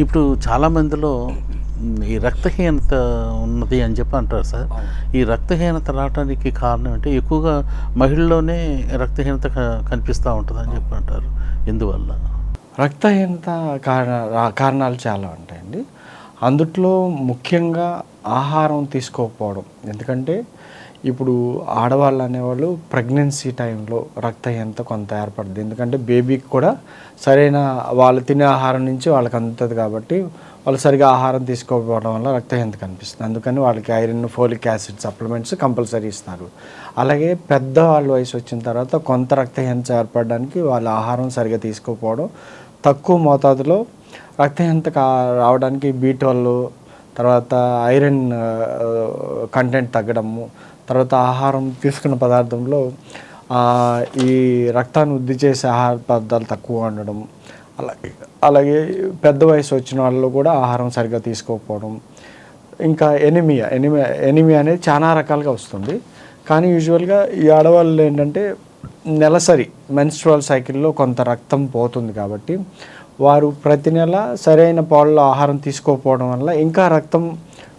ఇప్పుడు చాలా మందిలో ఈ రక్తహీనత ఉన్నది అని చెప్పి అంటారు సార్. ఈ రక్తహీనత రావడానికి కారణం అంటే ఎక్కువగా మహిళల్లోనే రక్తహీనత కనిపిస్తూ ఉంటుంది అని చెప్పి అంటారు. ఎందువల్ల? రక్తహీనత కారణ కారణాలు చాలా ఉంటాయండి. అందుట్లో ముఖ్యంగా ఆహారం తీసుకోకపోవడం. ఎందుకంటే ఇప్పుడు ఆడవాళ్ళు అనేవాళ్ళు ప్రెగ్నెన్సీ టైంలో రక్తహీనత కొంత ఏర్పడుతుంది ఎందుకంటే బేబీకి కూడా సరైన వాళ్ళు తినే ఆహారం నుంచి వాళ్ళకి అందుతుంది కాబట్టి వాళ్ళు సరిగా ఆహారం తీసుకోకపోవడం వల్ల రక్తహీనత కనిపిస్తుంది. అందుకని వాళ్ళకి iron folic acid supplements compulsory ఇస్తారు. అలాగే పెద్ద వాళ్ళ వయసు వచ్చిన తర్వాత కొంత రక్తహీనత ఏర్పడడానికి వాళ్ళ ఆహారం సరిగా తీసుకోకపోవడం. తక్కువ మోతాదులో రక్తహీనత కా రావడానికి బీటోళ్ళు తర్వాత ఐరన్ కంటెంట్ తగ్గడము తర్వాత ఆహారం తీసుకున్న పదార్థంలో ఈ రక్తాన్ని వృద్ధి చేసే ఆహార పదార్థాలు తక్కువ ఉండడం అలాగే అలాగే పెద్ద వయసు వచ్చిన వాళ్ళు కూడా ఆహారం సరిగ్గా తీసుకోకపోవడం ఇంకా ఎనిమియా ఎనిమియా ఎనిమియా అనేది చాలా రకాలుగా వస్తుంది. కానీ యూజువల్గా ఈ ఆడవాళ్ళు ఏంటంటే నెలసరి మెన్స్ట్రువల్ సైకిల్లో కొంత రక్తం పోతుంది కాబట్టి వారు ప్రతి నెల సరైన పాలలో ఆహారం తీసుకోకపోవడం వల్ల ఇంకా రక్తం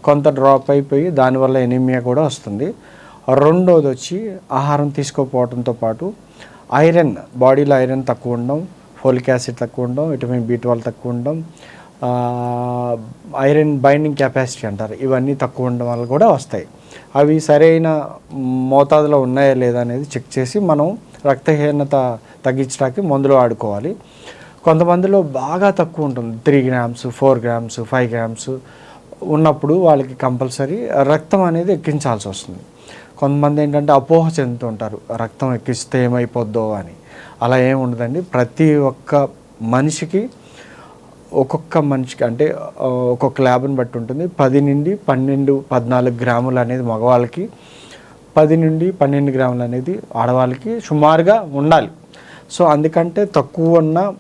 కొంత డ్రాప్ అయిపోయి దానివల్ల ఎనిమియా కూడా వస్తుంది. రెండోది వచ్చి ఆహారం తీసుకోకపోవడంతో పాటు ఐరన్ బాడీలో ఐరన్ తక్కువ ఉండడం ఫోలిక్ యాసిడ్ తక్కువ ఉండడం విటమిన్ బి ట్వెల్వ్ తక్కువ ఉండడం ఐరన్ బైండింగ్ కెపాసిటీ అంటారు. ఇవన్నీ తక్కువ ఉండడం వల్ల కూడా వస్తాయి. అవి సరైన మోతాదులో ఉన్నాయా లేదా అనేది చెక్ చేసి మనం రక్తహీనత తగ్గించడానికి మందులు వాడుకోవాలి. కొంతమందిలో బాగా తక్కువ ఉంటుంది. Three grams four grams five grams ఉన్నప్పుడు వాళ్ళకి కంపల్సరీ రక్తం అనేది ఎక్కించాల్సి వస్తుంది. కొంతమంది ఏంటంటే అపోహ చెందుతుంటారు రక్తం ఎక్కిస్తే ఏమైపోద్దో అని. అలా ఏమి ఉండదండి. ప్రతి ఒక్క మనిషికి ఒక్కొక్క మనిషికి అంటే ఒక్కొక్క ల్యాబ్ని బట్టి ఉంటుంది. పది నుండి పన్నెండు పద్నాలుగు గ్రాములు అనేది మగవాళ్ళకి పది నుండి పన్నెండు గ్రాములు అనేది ఆడవాళ్ళకి సుమారుగా ఉండాలి. సో అందుకంటే తక్కువ ఉన్న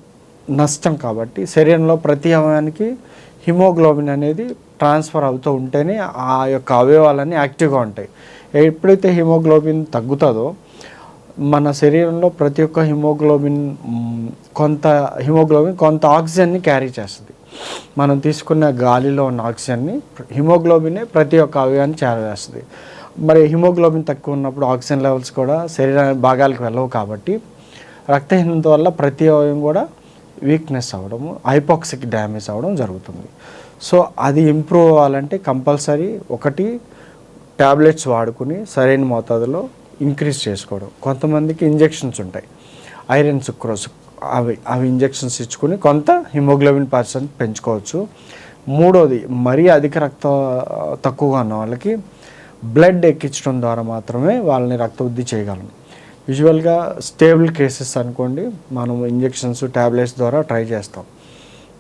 నష్టం కాబట్టి శరీరంలో ప్రతి అవయానికి హిమోగ్లోబిన్ అనేది ట్రాన్స్ఫర్ అవుతూ ఉంటేనే ఆ యొక్క అవయవాలన్నీ యాక్టివ్గా ఉంటాయి. ఎప్పుడైతే హిమోగ్లోబిన్ తగ్గుతుందో మన శరీరంలో ప్రతి ఒక్క హిమోగ్లోబిన్ కొంత హిమోగ్లోబిన్ కొంత ఆక్సిజన్ని క్యారీ చేస్తుంది. మనం తీసుకున్న గాలిలో ఉన్న ఆక్సిజన్ని హిమోగ్లోబినే ప్రతి ఒక్క అవయవాన్ని చేరవేస్తుంది మరి హిమోగ్లోబిన్ తక్కువ ఉన్నప్పుడు ఆక్సిజన్ లెవెల్స్ కూడా శరీర భాగాలకు వెళ్ళవు కాబట్టి రక్తహీనత వల్ల ప్రతి అవయవం కూడా వీక్నెస్ అవ్వడము హైపాక్సిక్ డ్యామేజ్ అవ్వడం జరుగుతుంది. సో అది ఇంప్రూవ్ అవ్వాలంటే కంపల్సరీ ఒకటి ట్యాబ్లెట్స్ వాడుకుని సరైన మోతాదులో ఇంక్రీజ్ చేసుకోవడం. కొంతమందికి ఇంజెక్షన్స్ ఉంటాయి. ఐరన్ సుక్రోస్ అవి అవి ఇంజెక్షన్స్ ఇచ్చుకుని కొంత హిమోగ్లోబిన్ పర్సెంట్ పెంచుకోవచ్చు. మూడోది మరీ అధిక రక్త తక్కువగా ఉన్న వాళ్ళకి బ్లడ్ ఎక్కించడం ద్వారా మాత్రమే వాళ్ళని రక్త వృద్ధి చేయగలం. యూజువల్గా స్టేబుల్ కేసెస్ అనుకోండి మనం ఇంజెక్షన్స్ ట్యాబ్లెట్స్ ద్వారా ట్రై చేస్తాం.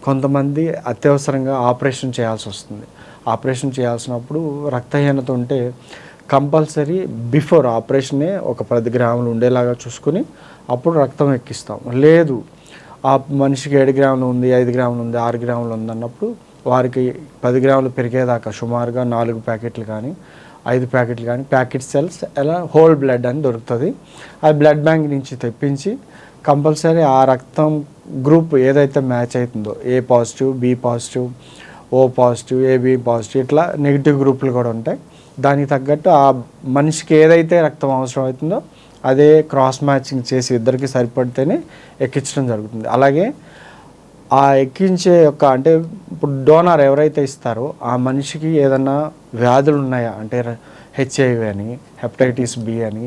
కొంతమంది అత్యవసరంగా ఆపరేషన్ చేయాల్సి వస్తుంది. ఆపరేషన్ చేయాల్సినప్పుడు రక్తహీనత ఉంటే కంపల్సరీ బిఫోర్ ఆపరేషనే ఒక పది గ్రాములు ఉండేలాగా చూసుకుని అప్పుడు రక్తం ఎక్కిస్తాం. లేదు ఆ మనిషికి ఏడు గ్రాములు ఉంది ఐదు గ్రాములు ఉంది ఆరు గ్రాములు ఉంది అన్నప్పుడు వారికి పది గ్రాములు పెరిగేదాకా సుమారుగా నాలుగు ప్యాకెట్లు కానీ ఐదు ప్యాకెట్లు కానీ ప్యాకెట్ సెల్స్ ఎలా హోల్ బ్లడ్ అని దొరుకుతుంది. ఆ బ్లడ్ బ్యాంక్ నుంచి తెప్పించి కంపల్సరీ ఆ రక్తం గ్రూప్ ఏదైతే మ్యాచ్ అవుతుందో A positive B positive O positive AB positive ఇట్లా నెగిటివ్ గ్రూపులు కూడా ఉంటాయి. దానికి తగ్గట్టు ఆ మనిషికి ఏదైతే రక్తం అవసరం అవుతుందో అదే క్రాస్ మ్యాచింగ్ చేసి ఇద్దరికి సరిపడితేనే ఎక్కించడం జరుగుతుంది. అలాగే ఆ ఎక్కించే యొక్క అంటే ఇప్పుడు డోనార్ ఎవరైతే ఇస్తారో ఆ మనిషికి ఏదన్నా వ్యాధులు ఉన్నాయా? అంటే హెచ్ఐవి అని హెపటైటిస్ బి అని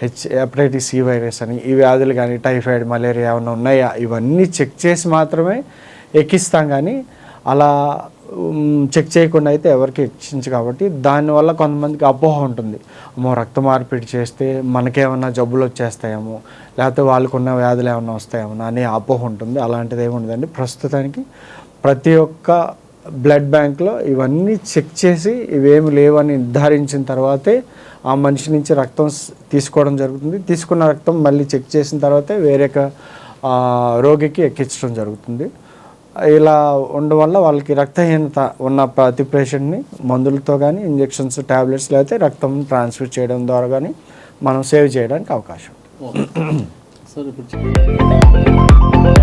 హెచ్ హెపటైటిస్ సి వైరస్ అని ఈ వ్యాధులు కానీ టైఫాయిడ్ మలేరియా ఏమైనా ఉన్నాయా? ఇవన్నీ చెక్ చేసి మాత్రమే ఎక్కిస్తాం కానీ అలా చెక్ చేయకుండా అయితే ఎవరికి ఇచ్చించు కాబట్టి దానివల్ల కొంతమందికి అపోహ ఉంటుంది. అమ్మో రక్త మార్పిడి చేస్తే మనకేమన్నా జబ్బులు వచ్చేస్తాయేమో లేకపోతే వాళ్ళకున్న వ్యాధులు ఏమైనా వస్తాయేమో అనే అపోహ ఉంటుంది. అలాంటిది ఏమి ఉండదండి. ప్రస్తుతానికి ప్రతి ఒక్క బ్లడ్ బ్యాంక్లో ఇవన్నీ చెక్ చేసి ఇవేమి లేవని నిర్ధారించిన తర్వాతే ఆ మనిషి నుంచి రక్తం తీసుకోవడం జరుగుతుంది. తీసుకున్న రక్తం మళ్ళీ చెక్ చేసిన తర్వాతే వేరే రోగికి ఎక్కించడం జరుగుతుంది. ఇలా ఉండడం వల్ల వాళ్ళకి రక్తహీనత ఉన్న ప్రతి పేషెంట్ని మందులతో కానీ ఇంజెక్షన్స్ ట్యాబ్లెట్స్ లేకపోతే రక్తం ట్రాన్స్ఫర్ చేయడం ద్వారా కానీ మనం సేవ్ చేయడానికి అవకాశం ఉంది. సార్ ఇప్పుడు